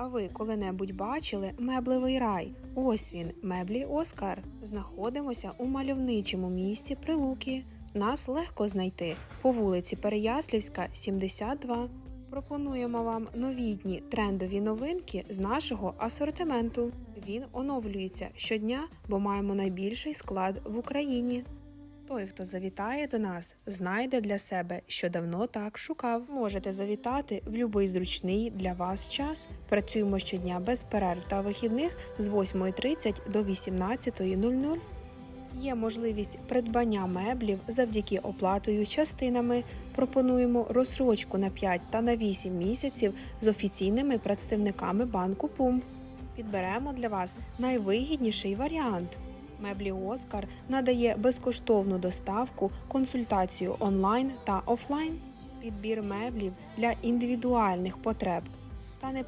А ви коли-небудь бачили меблевий рай? Ось він, меблі Оскар. Знаходимося у мальовничому місті Прилуки. Нас легко знайти по вулиці Переяслівська, 72. Пропонуємо вам новітні трендові новинки з нашого асортименту. Він оновлюється щодня, бо маємо найбільший склад в Україні. Той, хто завітає до нас, знайде для себе, що давно так шукав. Можете завітати в будь-який зручний для вас час. Працюємо щодня без перерв та вихідних з 8.30 до 18.00. Є можливість придбання меблів завдяки оплатою частинами. Пропонуємо розсрочку на 5 та на 8 місяців з офіційними представниками банку Пумп. Підберемо для вас найвигідніший варіант. Меблі Оскар надає безкоштовну доставку, консультацію онлайн та офлайн, підбір меблів для індивідуальних потреб та не